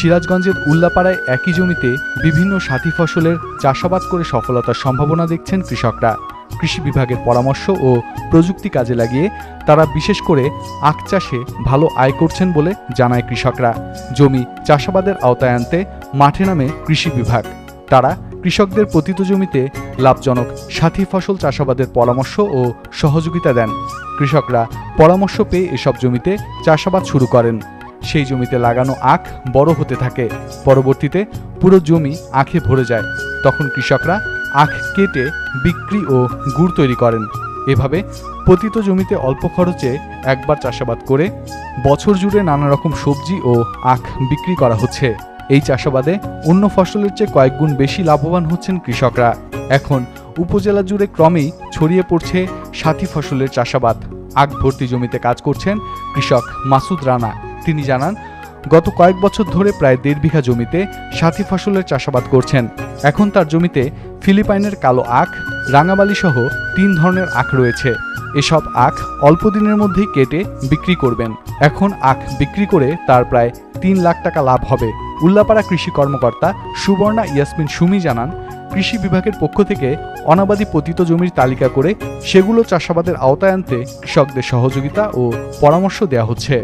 সিরাজগঞ্জের উল্লাপাড়ায় একই জমিতে বিভিন্ন সাথী ফসলের চাষাবাদ করে সফলতার সম্ভাবনা দেখছেন কৃষকরা। কৃষি বিভাগের পরামর্শ ও প্রযুক্তি কাজে লাগিয়ে তারা বিশেষ করে আখ চাষে ভালো আয় করছেন বলে জানায় কৃষকরা। জমি চাষাবাদের আওতায় আনতে মাঠে নামে কৃষি বিভাগ। তারা কৃষকদের পতিত জমিতে লাভজনক সাথী ফসল চাষাবাদের পরামর্শ ও সহযোগিতা দেন। কৃষকরা পরামর্শ পেয়ে এসব জমিতে চাষাবাদ শুরু করেন। সেই জমিতে লাগানো আখ বড় হতে থাকে। পরবর্তীতে পুরো জমি আখে ভরে যায়। তখন কৃষকরা আখ কেটে বিক্রি ও গুড় তৈরি করেন। এভাবে পতিত জমিতে অল্প খরচে একবার চাষাবাদ করে বছর জুড়ে নানা রকম সবজি ও আখ বিক্রি করা হচ্ছে। এই চাষাবাদে অন্য ফসলের চেয়ে কয়েক গুণ বেশি লাভবান হচ্ছেন কৃষকরা। এখন উপজেলা জুড়ে ক্রমেই ছড়িয়ে পড়ছে সাথী ফসলের চাষাবাদ। আখ ভর্তি জমিতে কাজ করছেন কৃষক মাসুদ রানা। তিনি জানান, গত কয়েক বছর ধরে প্রায় দেড় বিঘা জমিতে সাথী ফসলের চাষাবাদ করছেন। এখন তার জমিতে ফিলিপাইনের কালো আখ, রাঙাবালি সহ তিন ধরনের আখ রয়েছে। এসব আখ অল্প দিনের মধ্যেই কেটে বিক্রি করবেন। এখন আখ বিক্রি করে তার প্রায় তিন লাখ টাকা লাভ হবে। উল্লাপাড়া কৃষি কর্মকর্তা সুবর্ণা ইয়াসমিন সুমি জানান, কৃষি বিভাগের পক্ষ থেকে অনাবাদী পতিত জমির তালিকা করে সেগুলো চাষাবাদের আওতায় আনতে কৃষকদের সহযোগিতা ও পরামর্শ দেওয়া হচ্ছে।